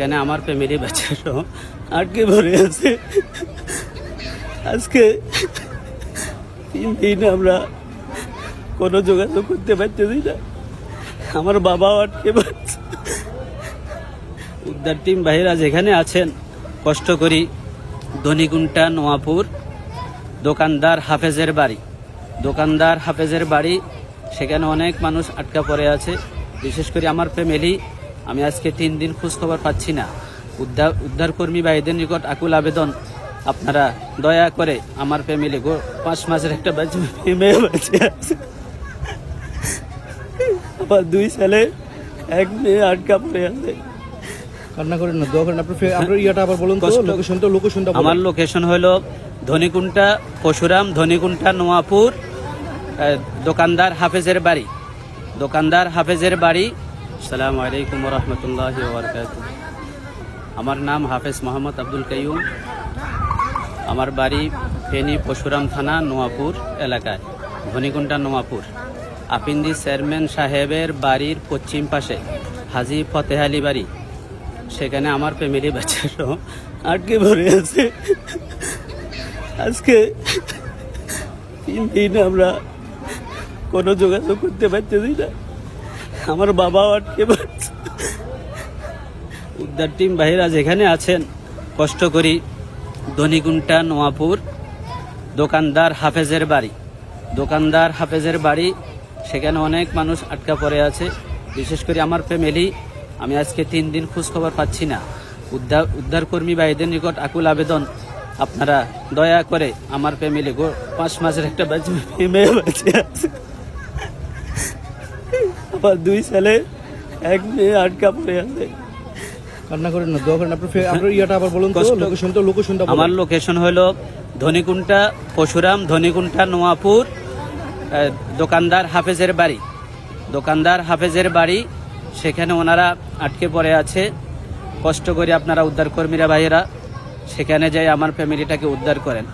এখানে আমার ফ্যামিলি বাচ্চারাও আটকে পড়ে আছে আজকে? তিন দিন আমরা কোনো যোগাযোগ করতে পারতেছি না। আমার বাবাও আটকে পড়ছে। উদ্ধার টিম বাহিরা যেখানে আছেন, কষ্ট করি। ধনিকুন্টা নোয়াপুর, দোকানদার হাফেজের বাড়ি। দোকানদার হাফেজের বাড়ি, সেখানে অনেক মানুষ আটকা পড়ে আছে। বিশেষ করে আমার ফ্যামিলি আমি আজকে তিন দিন খোঁজ খবর পাচ্ছি না। উদ্ধার উদ্ধারকর্মী ভাইদের নিকট আকুল আবেদন। আপনারা দয়া করে আমার ফ্যামিলি গো পাঁচ মাসের একটা মেয়ে বাচ্চা আছে। আমার দুই ছেলে এক মেয়ে আটকা পড়ে আছে। কান্না করেন না দোয়া করেন। আপনার ফে- আপনার ইয়েটা আবার বলুন তো লোকেশনটা লোকেশনটা আমার লোকেশন হলো ধনিকুন্টা পশুরাম ধনিকুন্টা নোয়াপুর দোকানদার হাফেজের বাড়ি। দোকানদার হাফেজের বাড়ি সালাম আলাইকুম রহমতুল্লাহ আমার নাম হাফেজ মোহাম্মদ আব্দুল কাইয়ুম। আমার বাড়ি ফেনী পশুরাম থানা, নোয়াপুর এলাকায় ধনিকুন্টা নোয়াপুর। আপিন্দি চেয়ারম্যান সাহেবের বাড়ির পশ্চিম পাশে, হাজি ফতেহ আলী বাড়ি। সেখানে আমার ফ্যামিলি বাচ্চারাও আটকে ভরে আছে। আজকে তিন দিন আমরা কোনো যোগাযোগ করতে পারতেছি না। আমার বাবাও আটকে উদ্ধার টিম বাহিরা যেখানে আছেন। কষ্ট করি। ধনিকুন্টা নোয়াপুর। দোকানদার হাফেজের বাড়ি। দোকানদার হাফেজের বাড়ি, সেখানে অনেক মানুষ আটকা পড়ে আছে। বিশেষ করে আমার ফ্যামিলি আমি আজকে তিন দিন খোঁজ খবর পাচ্ছি না। উদ্ধার উদ্ধারকর্মী ভাইদের নিকট আকুল আবেদন। আপনারা দয়া করে আমার ফ্যামিলি পাঁচ মাসের একটা মেয়ে বাচ্চা আছে। আমার দুই ছেলে এক মেয়ে আটকা পড়ে আছে। কান্না করেন না দোয়া করেন। আপনার আপনার ইয়েটা আবার বলুন তো কষ্ট- লোকেশনটা লোকেশনটা আমার লোকেশন হলো ধনিকুন্টা পশুরাম ধনিকুন্টা নোয়াপুর দোকানদার হাফেজের বাড়ি। দোকানদার হাফেজের বাড়ি সেখানে ওনারা আটকে পড়ে আছে। কষ্ট করে আপনারা উদ্ধারকর্মীরা ভাইয়েরা সেখানে যাই আমার ফ্যামিলিটাকে উদ্ধার করেন।